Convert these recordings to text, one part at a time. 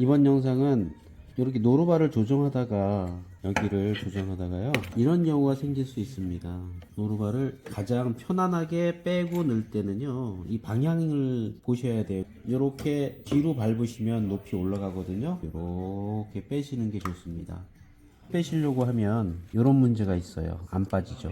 이번 영상은 이렇게 노루발을 조정하다가 여기를 조정하다가요 이런 경우가 생길 수 있습니다. 노루발을 가장 편안하게 빼고 넣을 때는요 이 방향을 보셔야 돼요. 이렇게 뒤로 밟으시면 높이 올라가거든요. 이렇게 빼시는 게 좋습니다. 빼시려고 하면 이런 문제가 있어요. 안 빠지죠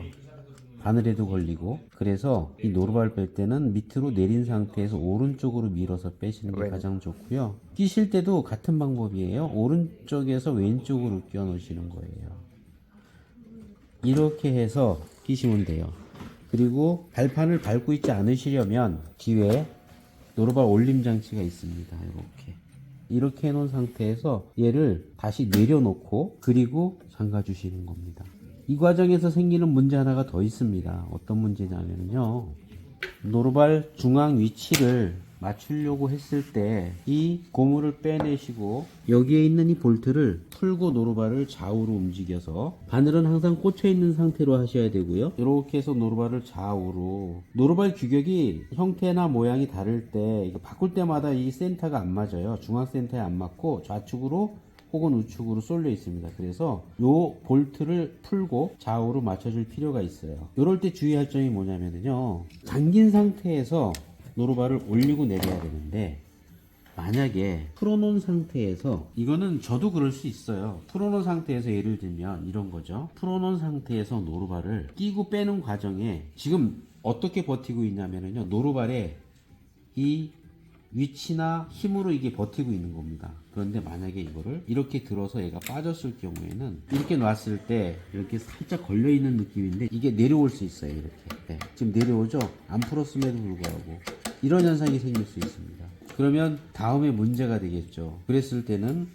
바늘에도 걸리고 그래서 이 노루발 뺄 때는 밑으로 내린 상태에서 오른쪽으로 밀어서 빼시는 게 가장 좋고요. 끼실 때도 같은 방법이에요. 오른쪽에서 왼쪽으로 끼워 넣으시는 거예요. 이렇게 해서 끼시면 돼요. 그리고 발판을 밟고 있지 않으시려면 뒤에 노루발 올림 장치가 있습니다. 이렇게. 이렇게 해놓은 상태에서 얘를 다시 내려놓고 그리고 잠가 주시는 겁니다 이 과정에서 생기는 문제 하나가 더 있습니다. 어떤 문제냐면요. 노루발 중앙 위치를 맞추려고 했을 때 이 고무를 빼내시고 여기에 있는 이 볼트를 풀고 노루발을 좌우로 움직여서 바늘은 항상 꽂혀 있는 상태로 하셔야 되고요. 이렇게 해서 노루발을 좌우로 노루발 규격이 형태나 모양이 다를 때 바꿀 때마다 이 센터가 안 맞아요. 중앙 센터에 안 맞고 좌측으로 혹은 우측으로 쏠려 있습니다. 그래서 요 볼트를 풀고 좌우로 맞춰줄 필요가 있어요. 이럴 때 주의할 점이 뭐냐면요. 잠긴 상태에서 노루발을 올리고 내려야 되는데 만약에 풀어놓은 상태에서 이거는 저도 그럴 수 있어요. 풀어놓은 상태에서 예를 들면 이런 거죠. 풀어놓은 상태에서 노루발을 끼고 빼는 과정에 지금 어떻게 버티고 있냐면요. 노루발에 이 위치나 힘으로 이게 버티고 있는 겁니다. 그런데 만약에 이거를 이렇게 들어서 얘가 빠졌을 경우에는 이렇게 놨을 때 이렇게 살짝 걸려 있는 느낌인데 이게 내려올 수 있어요. 이렇게 네, 지금 내려오죠. 안 풀었음에도 불구하고 이런 현상이 생길 수 있습니다. 그러면 다음에 문제가 되겠죠. 그랬을 때는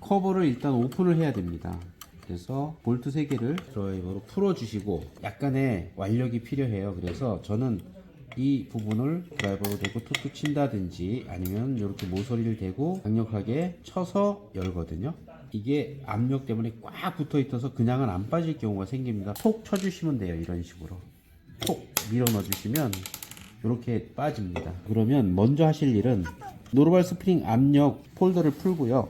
커버를 일단 오픈을 해야 됩니다. 그래서 볼트 3개를 드라이버로 풀어주시고 약간의 완력이 필요해요. 그래서 저는 이 부분을 드라이버로 대고 툭툭 친다든지 아니면 이렇게 모서리를 대고 강력하게 쳐서 열거든요. 이게 압력 때문에 꽉 붙어 있어서 그냥은 안 빠질 경우가 생깁니다. 톡 쳐주시면 돼요. 이런 식으로. 톡 밀어 넣어 주시면 이렇게 빠집니다. 그러면 먼저 하실 일은 노르발 스프링 압력 폴더를 풀고요.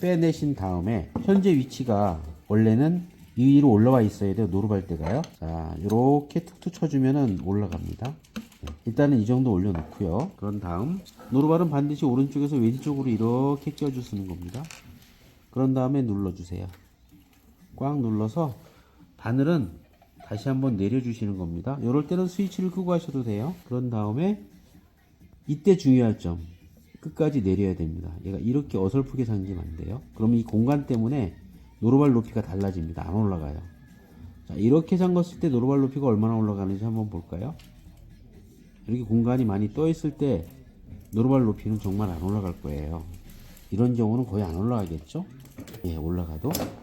빼내신 다음에 현재 위치가 원래는 위로 올라와 있어야 돼요. 노르발대가요. 자, 이렇게 툭툭 쳐주면은 올라갑니다. 네, 일단은 이 정도 올려놓고요. 그런 다음 노르발은 반드시 오른쪽에서 왼쪽으로 이렇게 껴주시는 겁니다. 그런 다음에 눌러주세요. 꽉 눌러서 바늘은 다시 한번 내려주시는 겁니다. 이럴 때는 스위치를 끄고 하셔도 돼요. 그런 다음에 이때 중요할 점 끝까지 내려야 됩니다. 얘가 이렇게 어설프게 잠기면 안 돼요. 그럼 이 공간 때문에 노루발 높이가 달라집니다. 안 올라가요. 자, 이렇게 잠갔을 때 노루발 높이가 얼마나 올라가는지 한번 볼까요? 이렇게 공간이 많이 떠 있을 때 노루발 높이는 정말 안 올라갈 거예요. 이런 경우는 거의 안 올라가겠죠? 예, 올라가도 네,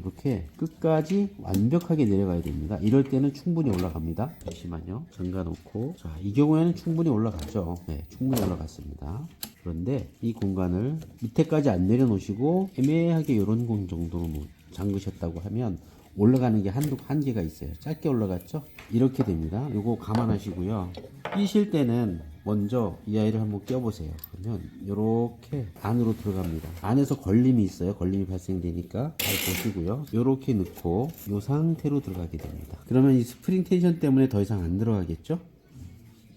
이렇게 끝까지 완벽하게 내려가야 됩니다. 이럴 때는 충분히 올라갑니다. 잠시만요. 잠가 놓고 자, 이 경우에는 충분히 올라가죠. 네, 충분히 올라갔습니다. 그런데 이 공간을 밑에까지 안 내려놓으시고 애매하게 이런 공 정도로 뭐 잠그셨다고 하면 올라가는 게 한두 한계가 있어요. 짧게 올라갔죠? 이렇게 됩니다. 요거 감안하시고요. 끼실 때는 먼저 이 아이를 한번 껴보세요. 그러면 이렇게 안으로 들어갑니다. 안에서 걸림이 있어요. 걸림이 발생되니까 잘 보시고요. 이렇게 넣고 이 상태로 들어가게 됩니다. 그러면 이 스프링 텐션 때문에 더 이상 안 들어가겠죠?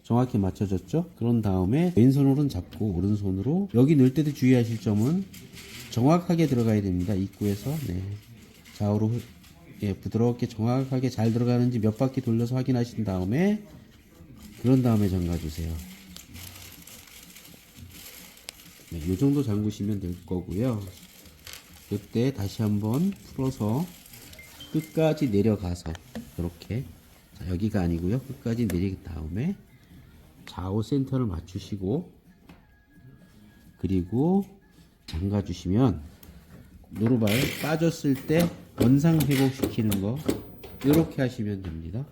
정확히 맞춰졌죠? 그런 다음에 왼손으로는 잡고 오른손으로 여기 넣을 때도 주의하실 점은 정확하게 들어가야 됩니다. 입구에서 네. 좌우로 흐- 예, 부드럽게 정확하게 잘 들어가는지 몇 바퀴 돌려서 확인하신 다음에 그런 다음에 잠가 주세요. 네, 이 정도 잠그시면 될 거고요. 이때 다시 한번 풀어서 끝까지 내려가서 이렇게 자, 여기가 아니고요. 끝까지 내린 다음에 좌우 센터를 맞추시고 그리고 잠가 주시면 노루발 빠졌을 때 원상 회복시키는 거 이렇게 하시면 됩니다.